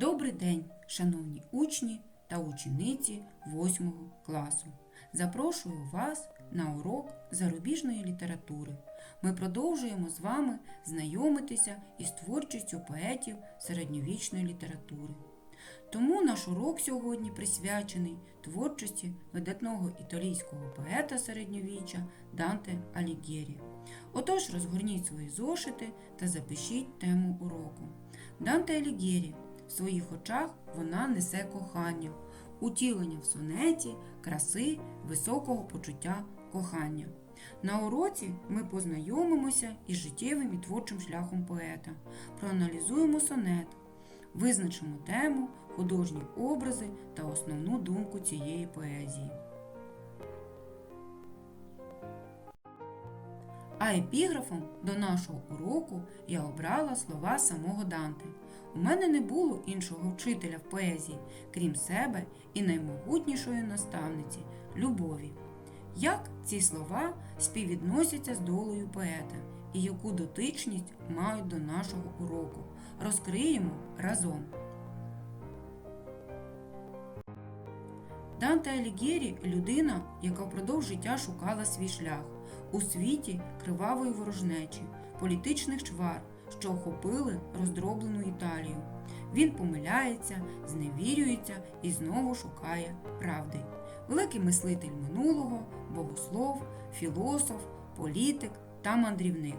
Добрий день, шановні учні та учениці 8 класу. Запрошую вас на урок зарубіжної літератури. Ми продовжуємо з вами знайомитися із творчістю поетів середньовічної літератури. Тому наш урок сьогодні присвячений творчості видатного італійського поета середньовіччя Данте Алігєрі. Отож, розгорніть свої зошити та запишіть тему уроку. Данте Алігєрі в своїх очах вона несе кохання, утілення в сонеті, краси, високого почуття кохання. На уроці ми познайомимося із життєвим і творчим шляхом поета, проаналізуємо сонет, визначимо тему, художні образи та основну думку цієї поезії. А епіграфом до нашого уроку я обрала слова самого Данте. У мене не було іншого вчителя в поезії, крім себе і наймогутнішої наставниці любові. Як ці слова співвідносяться з долею поета і яку дотичність мають до нашого уроку? Розкриємо разом. Данте Алігєрі людина, яка впродовж життя шукала свій шлях у світі кривавої ворожнечі, політичних чвар, що охопили роздроблену Італію. Він помиляється, зневірюється і знову шукає правди. Великий мислитель минулого, богослов, філософ, політик та мандрівник.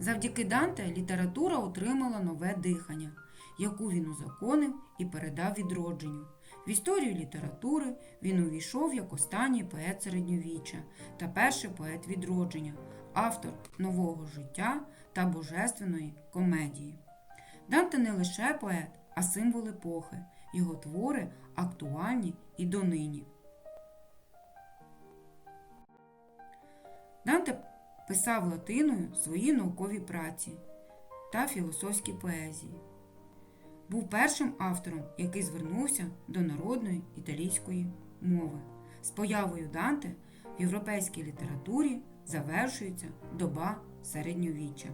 Завдяки Данте література отримала нове дихання, яку він узаконив і передав відродженню. В історію літератури він увійшов як останній поет середньовіччя та перший поет відродження, автор нового життя та божественної комедії. Данте не лише поет, а символ епохи. Його твори актуальні і донині. Данте писав латиною свої наукові праці та філософські поезії. Був першим автором, який звернувся до народної італійської мови. З появою Данте в європейській літературі завершується доба середньовіччя.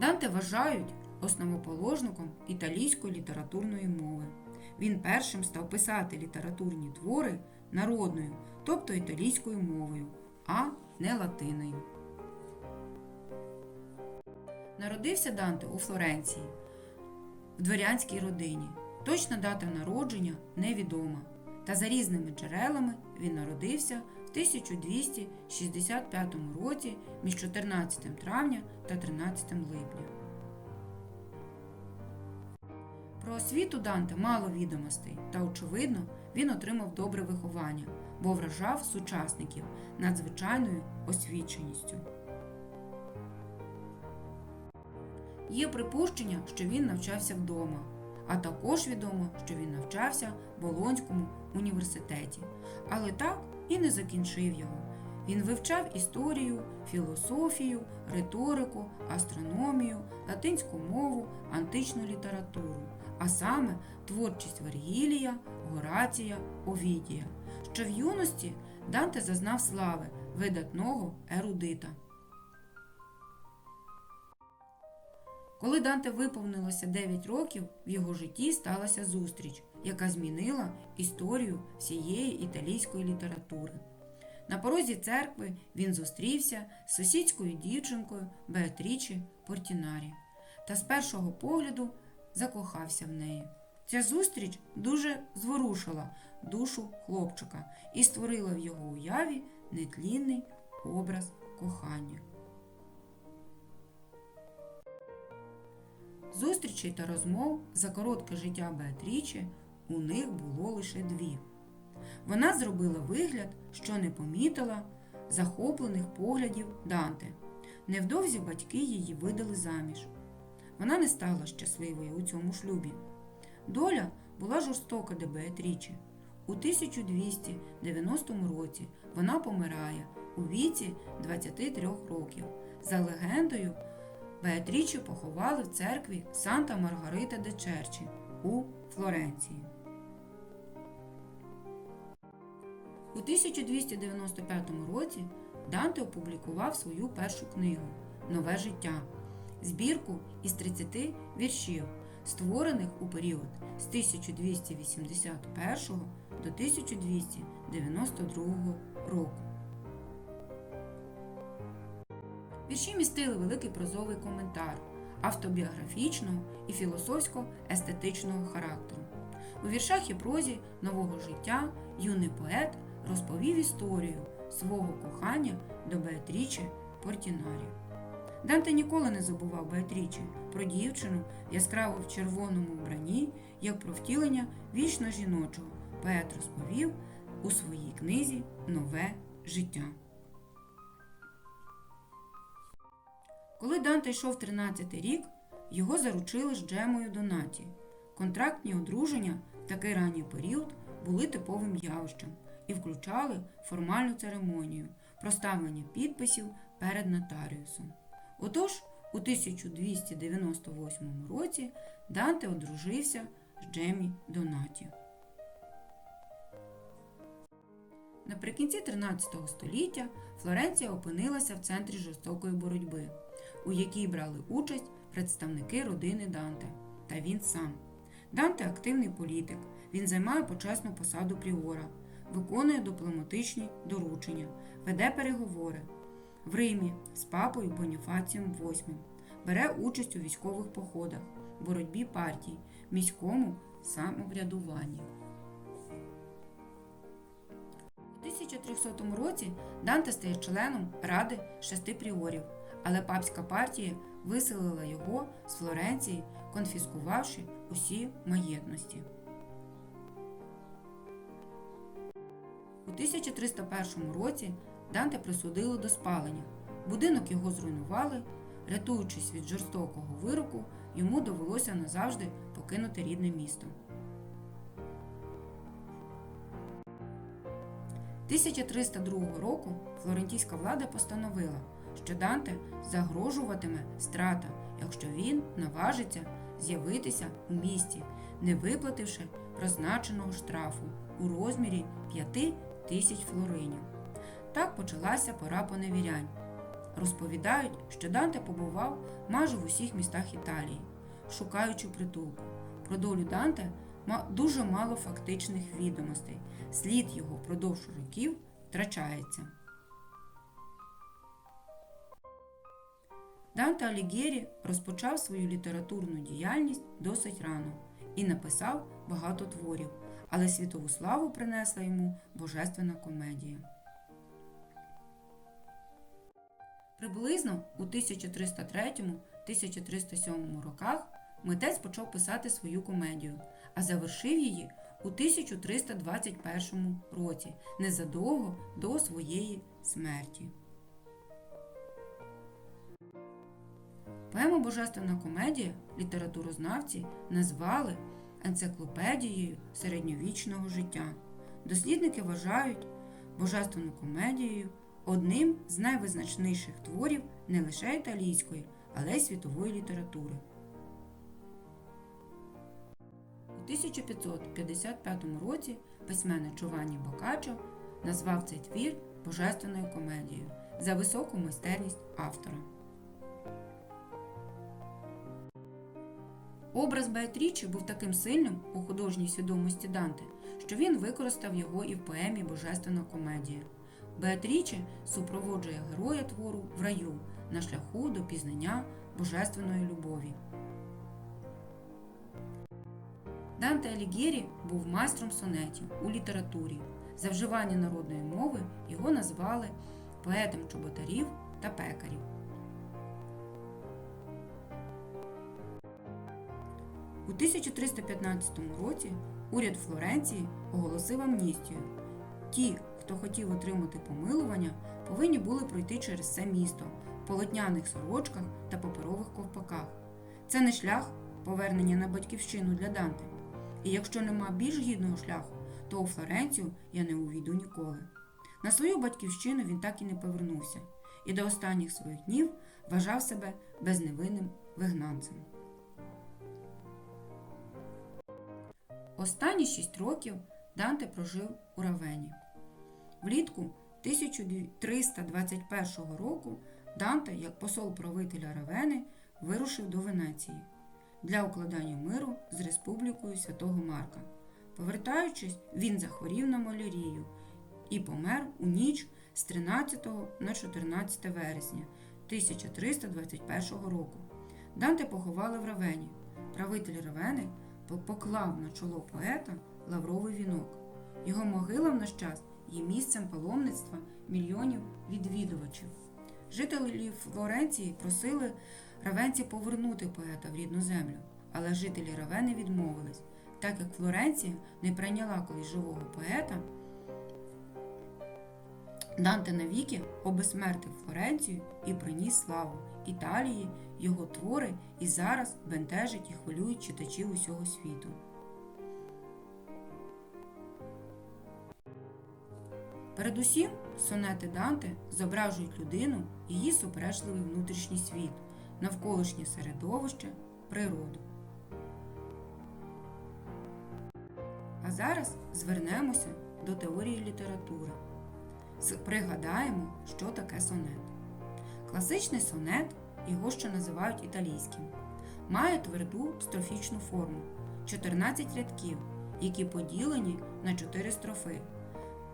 Данте вважають основоположником італійської літературної мови. Він першим став писати літературні твори народною, тобто італійською мовою, а не латиною. Народився Данте у Флоренції в дворянській родині. Точна дата народження невідома. Та за різними джерелами він народився в 1265 році між 14 травня та 13 липня. Про освіту Данте мало відомостей, та, очевидно, він отримав добре виховання, бо вражав сучасників надзвичайною освіченістю. Є припущення, що він навчався вдома, а також відомо, що він навчався в Болонському університеті, але так і не закінчив його. Він вивчав історію, філософію, риторику, астрономію, латинську мову, античну літературу, а саме творчість Вергілія, Горація, Овідія. Що в юності Данте зазнав слави видатного ерудита. Коли Данте виповнилося 9 років, в його житті сталася зустріч, яка змінила історію всієї італійської літератури. На порозі церкви він зустрівся з сусідською дівчинкою Беатрічі Портінарі та з першого погляду закохався в неї. Ця зустріч дуже зворушила душу хлопчика і створила в його уяві нетлінний образ кохання. Зустрічей та розмов за коротке життя Беатрічі у них було лише дві. Вона зробила вигляд, що не помітила захоплених поглядів Данте. Невдовзі батьки її видали заміж. Вона не стала щасливою у цьому шлюбі. Доля була жорстока до Беатрічі. У 1290 році вона помирає у віці 23 років. За легендою, Беатрічі поховали в церкві Санта Маргарита де Черчі у Флоренції. У 1295 році Данте опублікував свою першу книгу Нове життя, збірку із 30 віршів, створених у період з 1281 до 1292 року. Вірші містили великий прозовий коментар автобіографічного і філософсько-естетичного характеру. У віршах і прозі нового життя юний поет розповів історію свого кохання до Беатріче Портінарі. Данте ніколи не забував Беатріче про дівчину яскраво в червоному вбранні, як про втілення вічно жіночого. Поет розповів у своїй книзі Нове життя. Коли Данте йшов 13 й рік, його заручили з Джемою Донаті. Контрактні одруження в такий ранній період були типовим явищем і включали формальну церемонію проставлення підписів перед нотаріусом. Отож, у 1298 році Данте одружився з Джемі Донаті. Наприкінці 13 століття Флоренція опинилася в центрі жорстокої боротьби, у якій брали участь представники родини Данте та він сам. Данте активний політик, він займає почесну посаду пріора, виконує дипломатичні доручення, веде переговори в Римі з папою Боніфацієм VIII, бере участь у військових походах, боротьбі партій, міському самоврядуванні. У 1300 році Данте стає членом Ради шести пріорів, але папська партія виселила його з Флоренції, конфіскувавши усі маєтності. У 1301 році Данте присудили до спалення. Будинок його зруйнували. Рятуючись від жорстокого вироку, йому довелося назавжди покинути рідне місто. 1302 року флорентійська влада постановила, що Данте загрожуватиме страта, якщо він наважиться з'явитися у місті, не виплативши призначеного штрафу у розмірі 5 тисяч флоринів. Так почалася пора поневірянь. Розповідають, що Данте побував майже в усіх містах Італії, шукаючи притулку. Про долю Данте дуже мало фактичних відомостей. Слід його впродовж років втрачається. Данте Алігєрі розпочав свою літературну діяльність досить рано і написав багато творів, але світову славу принесла йому божественна комедія. Приблизно у 1303-1307 роках митець почав писати свою комедію, а завершив її у 1321 році, незадовго до своєї смерті. Поему Божественна комедія літературознавці назвали енциклопедією середньовічного життя. Дослідники вважають Божественну комедією одним з найвизначніших творів не лише італійської, але й світової літератури. У 1555 році письменник Джованні Бокаччо назвав цей твір Божественною комедією за високу майстерність автора. Образ Беатрічі був таким сильним у художній свідомості Данте, що він використав його і в поемі Божественна комедія. Беатріче супроводжує героя твору в раю на шляху до пізнання божественної любові. Данте Алігєрі був майстром сонетів у літературі. За вживання народної мови його назвали поетом чоботарів та пекарів. У 1315 році уряд Флоренції оголосив амністію. Ті, хто хотів отримати помилування, повинні були пройти через це місто в полотняних сорочках та паперових ковпаках. Це не шлях повернення на батьківщину для Данте. І якщо нема більш гідного шляху, то у Флоренцію я не увійду ніколи. На свою батьківщину він так і не повернувся, і до останніх своїх днів вважав себе безневинним вигнанцем. Останні шість років Данте прожив у Равені. Влітку 1321 року Данте, як посол правителя Равени, вирушив до Венеції для укладання миру з Республікою Святого Марка. Повертаючись, він захворів на малярію і помер у ніч з 13 на 14 вересня 1321 року. Данте поховали в Равені. Правитель Равени поклав на чоло поета лавровий вінок. Його могила в наш час є місцем паломництва мільйонів відвідувачів. Жителі Флоренції просили равенці повернути поета в рідну землю, але жителі Равени відмовились, так як Флоренція не прийняла колись живого поета. Данте навіки обесмертив Флоренцію і приніс славу Італії, його твори і зараз бентежить і хвилюють читачів усього світу. Передусім, сонети Данте зображують людину, її суперечливий внутрішній світ, навколишнє середовище, природу. А зараз звернемося до теорії літератури. Пригадаємо, що таке сонет. Класичний сонет, його ще називають італійським, має тверду строфічну форму 14 рядків, які поділені на 4 строфи.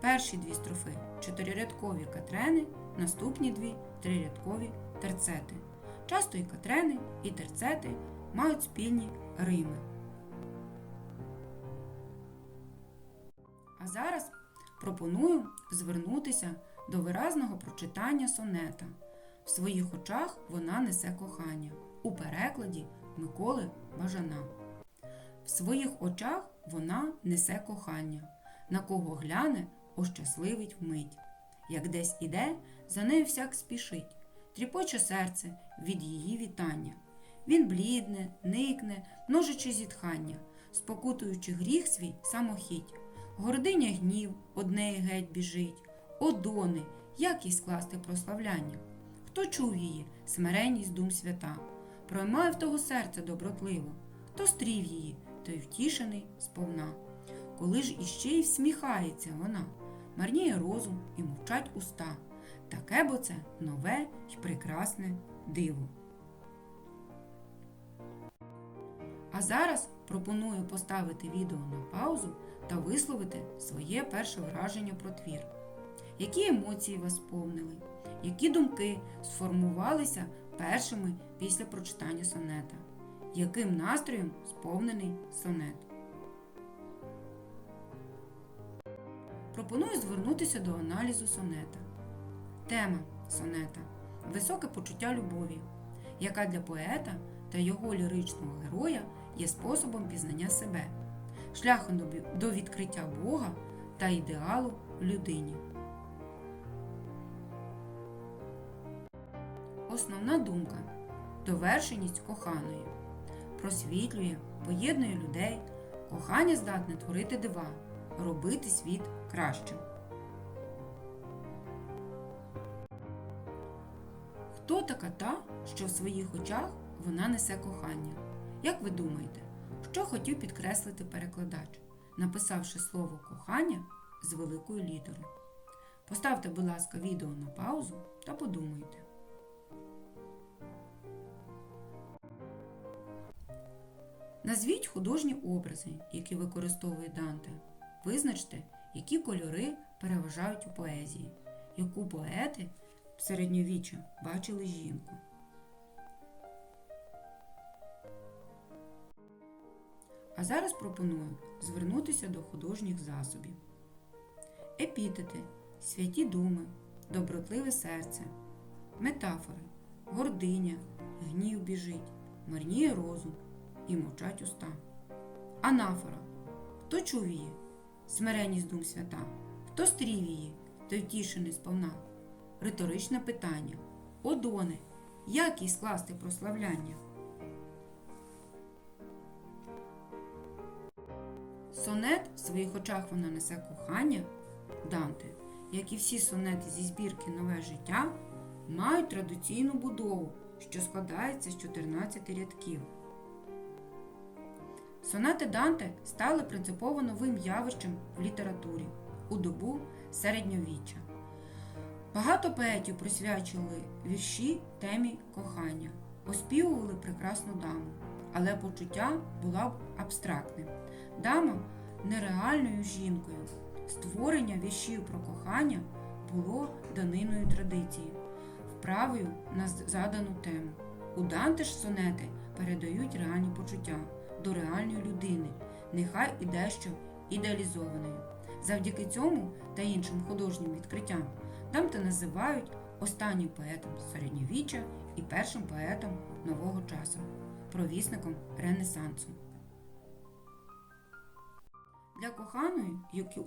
Перші дві строфи чотирирядкові катрени, наступні дві трирядкові терцети. Часто і катрени, і терцети мають спільні рими. А зараз пропоную звернутися до виразного прочитання сонета. В своїх очах вона несе кохання. У перекладі Миколи Бажана. В своїх очах вона несе кохання. На кого гляне, ощасливить вмить. Як десь іде, за нею всяк спішить, тріпоче серце від її вітання. Він блідне, никне, множичи зітхання, спокутуючи гріх свій самохідь. Гординя гнів однеї геть біжить. О, дони, як їй скласти прославляння? Хто чув її, смиренність дум свята, проймає в того серце добротливо, хто стрів її, той втішений сповна. Коли ж іще й всміхається вона, марніє розум і мовчать уста. Таке бо це нове й прекрасне диво. А зараз пропоную поставити відео на паузу та висловити своє перше враження про твір. Які емоції вас сповнили? Які думки сформувалися першими після прочитання сонета? Яким настроєм сповнений сонет? Пропоную звернутися до аналізу сонета. Тема сонета високе почуття любові, яка для поета та його ліричного героя є способом пізнання себе, шляхом до відкриття Бога та ідеалу людині. Основна думка довершеність коханої просвітлює, поєднує людей, кохання здатне творити дива, робити світ кращим. Хто така та, що в своїх очах вона несе кохання? Як ви думаєте, що хотів підкреслити перекладач, написавши слово кохання з великою літерою? Поставте, будь ласка, відео на паузу та подумайте. Назвіть художні образи, які використовує Данте. Визначте, які кольори переважають у поезії, яку поети середньовіччя бачили жінку. А зараз пропоную звернутися до художніх засобів. Епітети, святі думи, добротливе серце, метафори, гординя, гнів біжить, марніє розум і мовчать уста. Анафора. Хто чув її? Смиренність дум свята. Хто стрів її, той втішений сповна. Риторичне питання. Одони, як їй скласти прославляння? Сонет в своїх очах вона несе кохання Данте, як і всі сонети зі збірки Нове життя, мають традиційну будову, що складається з 14 рядків. Сонети Данте стали принципово новим явищем в літературі у добу середньовіччя. Багато поетів присвячували вірші темі кохання, оспівували прекрасну даму, але почуття було абстрактним. Дама нереальною жінкою. Створення віршів про кохання було даниною традиції, вправою на задану тему. У Данте ж сонети передають реальні почуття до реальної людини, нехай і дещо ідеалізованої. Завдяки цьому та іншим художнім відкриттям Данте називають останнім поетом середньовіччя і першим поетом нового часу, провісником Ренесансу. Для коханої,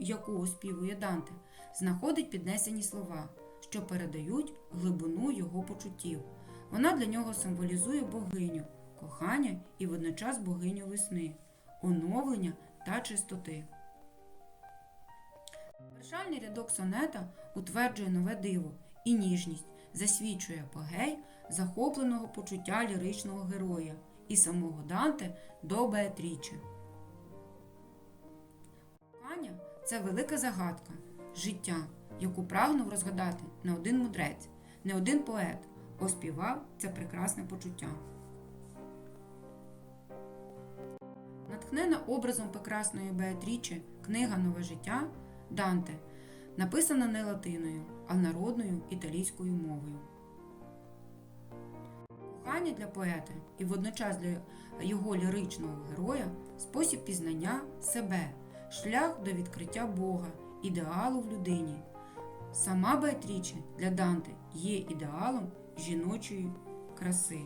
яку оспівує Данте, знаходить піднесені слова, що передають глибину його почуттів. Вона для нього символізує богиню, кохання і водночас богиню весни, оновлення та чистоти. Завершальний рядок сонета утверджує нове диво і ніжність, засвідчує апогей захопленого почуття ліричного героя і самого Данте до Беатріче. Кохання це велика загадка життя, яку прагнув розгадати не один мудрець, не один поет, оспівав це прекрасне почуття. Натхнена образом прекрасної Беатріче книга Нове життя Данте написана не латиною, а народною італійською мовою. Кохання для поета і водночас для його ліричного героя спосіб пізнання себе, шлях до відкриття Бога, ідеалу в людині. Сама Беатріче для Данте є ідеалом жіночої краси.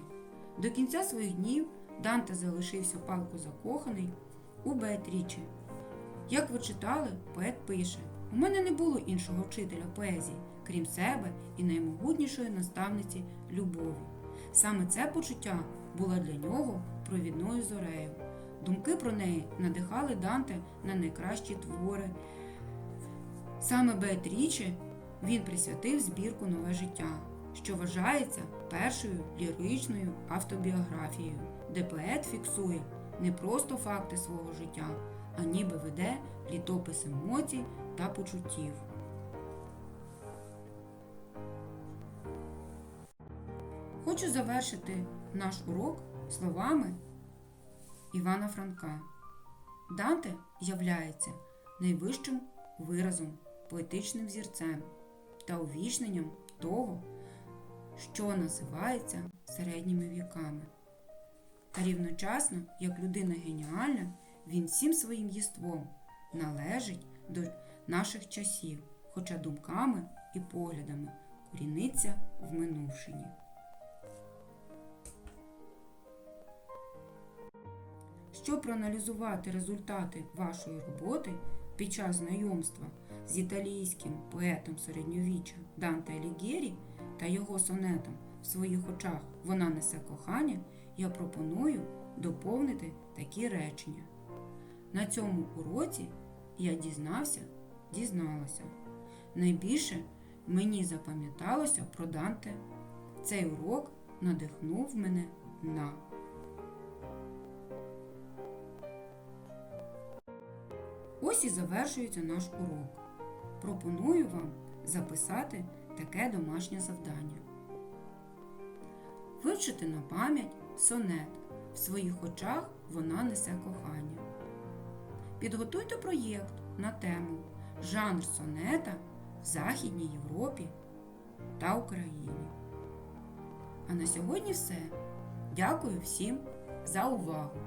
До кінця своїх днів Данте залишився палко закоханий у Беатріче. Як ви читали, поет пише: У мене не було іншого вчителя поезії, крім себе і наймогутнішої наставниці любові. Саме це почуття було для нього провідною зорею. Думки про неї надихали Данте на найкращі твори. Саме Беатріче він присвятив збірку Нове життя, що вважається першою ліричною автобіографією, де поет фіксує не просто факти свого життя, а ніби веде літопис емоцій та почуттів. Хочу завершити наш урок словами Івана Франка. Данте являється найвищим виразом, поетичним зірцем та увічненням того, що називається середніми віками. Та рівночасно, як людина геніальна, він всім своїм єством належить до наших часів, хоча думками і поглядами коріниться в минувшині. Щоб проаналізувати результати вашої роботи під час знайомства з італійським поетом середньовіччя Данте Алігєрі та його сонетом в своїх очах вона несе кохання, я пропоную доповнити такі речення. На цьому уроці я дізнався, дізналася. Найбільше мені запам'яталося про Данте. Цей урок надихнув мене на. Ось і завершується наш урок. Пропоную вам записати таке домашнє завдання. Вивчити на пам'ять сонет. В своїх очах вона несе кохання. Підготуйте проєкт на тему Жанр сонета в Західній Європі та Україні. А на сьогодні все. Дякую всім за увагу!